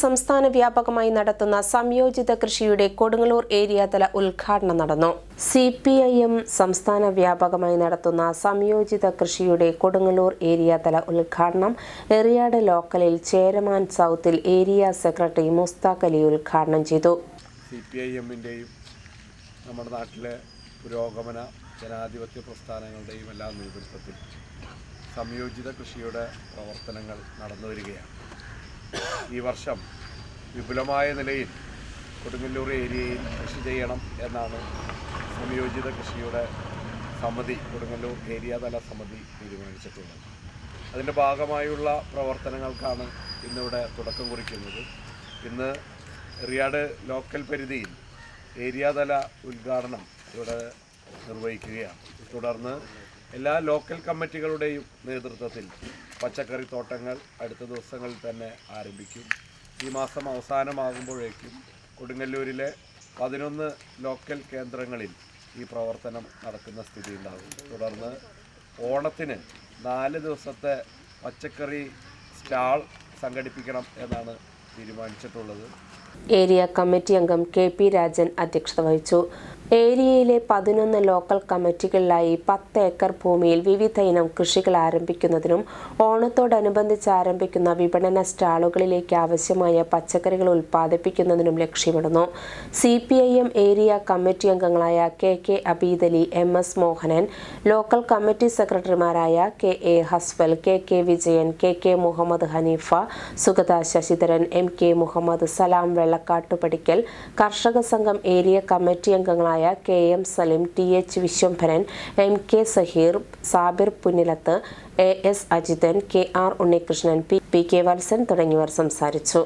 സംസ്ഥാന വ്യാപകമായി നടത്തുന്ന സംയോജിത കൃഷിയുടെ കൊടുങ്ങല്ലൂർ ഏരിയാതല ഉദ്ഘാടനം നടന്നു. സി പി ഐ എം സംസ്ഥാന വ്യാപകമായി നടത്തുന്ന സംയോജിത കൃഷിയുടെ കൊടുങ്ങല്ലൂർ ഏരിയാതല ഉദ്ഘാടനം എറിയാട് ലോക്കലിൽ ചേരമാൻ സൗത്തിൽ ഏരിയ സെക്രട്ടറി മുസ്താഖ് അലി ഉദ്ഘാടനം ചെയ്തു. സി പി ഐ എമ്മിന്റെയും നമ്മുടെ നാട്ടിലെ പുരോഗമന ജനാധിപത്യ പ്രസ്ഥാനങ്ങളുടെയും എല്ലാം നേതൃത്വത്തിൽ സംയോജിത കൃഷിയുടെ പ്രവർത്തനങ്ങൾ നടന്നു വരികയാണ്. ഈ വർഷം വിപുലമായ നിലയിൽ കൊടുങ്ങല്ലൂർ ഏരിയയിൽ കൃഷി ചെയ്യണം എന്നാണ് സംയോജിത കൃഷിയുടെ സമിതി കൊടുങ്ങല്ലൂർ ഏരിയ തല സമിതി തീരുമാനിച്ചിട്ടുള്ളത്. അതിന്റെ ഭാഗമായുള്ള പ്രവർത്തനങ്ങൾക്കാണ് ഇന്നിവിടെ തുടക്കം കുറിക്കുന്നത്. ഇന്ന് റിയാഡ് ലോക്കൽ പരിധിയിൽ ഏരിയ തല ഉദ്ഘാടനം ഇവിടെ നിർവഹിക്കുകയാണ്. തുടർന്ന് എല്ലാ ലോക്കൽ കമ്മിറ്റികളുടെയും നേതൃത്വത്തിൽ പച്ചക്കറി തോട്ടങ്ങൾ അടുത്ത ദിവസങ്ങളിൽ തന്നെ ആരംഭിക്കും. ഈ മാസം അവസാനമാകുമ്പോഴേക്കും കൊടുങ്ങല്ലൂരിലെ പതിനൊന്ന് ലോക്കൽ കേന്ദ്രങ്ങളിൽ ഈ പ്രവർത്തനം നടക്കുന്ന സ്ഥിതി ഉണ്ടാകും. തുടർന്ന് ഓണത്തിന് നാല് ദിവസത്തെ പച്ചക്കറി സ്റ്റാൾ സംഘടിപ്പിക്കണം എന്നാണ് തീരുമാനിച്ചിട്ടുള്ളത്. ഏരിയ കമ്മിറ്റി അംഗം കെ പി രാജൻ അധ്യക്ഷത വഹിച്ചു. ഏരിയയിലെ പതിനൊന്ന് ലോക്കൽ കമ്മിറ്റികളിലായി പത്ത് ഏക്കർ ഭൂമിയിൽ വിവിധ ഇനം കൃഷികൾ ആരംഭിക്കുന്നതിനും ഓണത്തോടനുബന്ധിച്ച് ആരംഭിക്കുന്ന വിപണന സ്റ്റാളുകളിലേക്ക് ആവശ്യമായ പച്ചക്കറികൾ ഉൽപ്പാദിപ്പിക്കുന്നതിനും ലക്ഷ്യമിടുന്നു. C P I M area committee അംഗങ്ങളായ K K Abeedali M S Mohanan local committee സെക്രട്ടറിമാരായ K A Haswal K K Vijayan K K Muhammad Haneefa Sugatha Sasidharan M K Muhammad Salam Vellakkattupadikkal Karshaka Sangham area committee അംഗങ്ങളായ K M Salim T H Viswambharan M K Saheer Sabir Punnilath A S Ajithan K R Unnikrishnan P P K Valsan തുടങ്ങിയവർ സംസാരിച്ചു.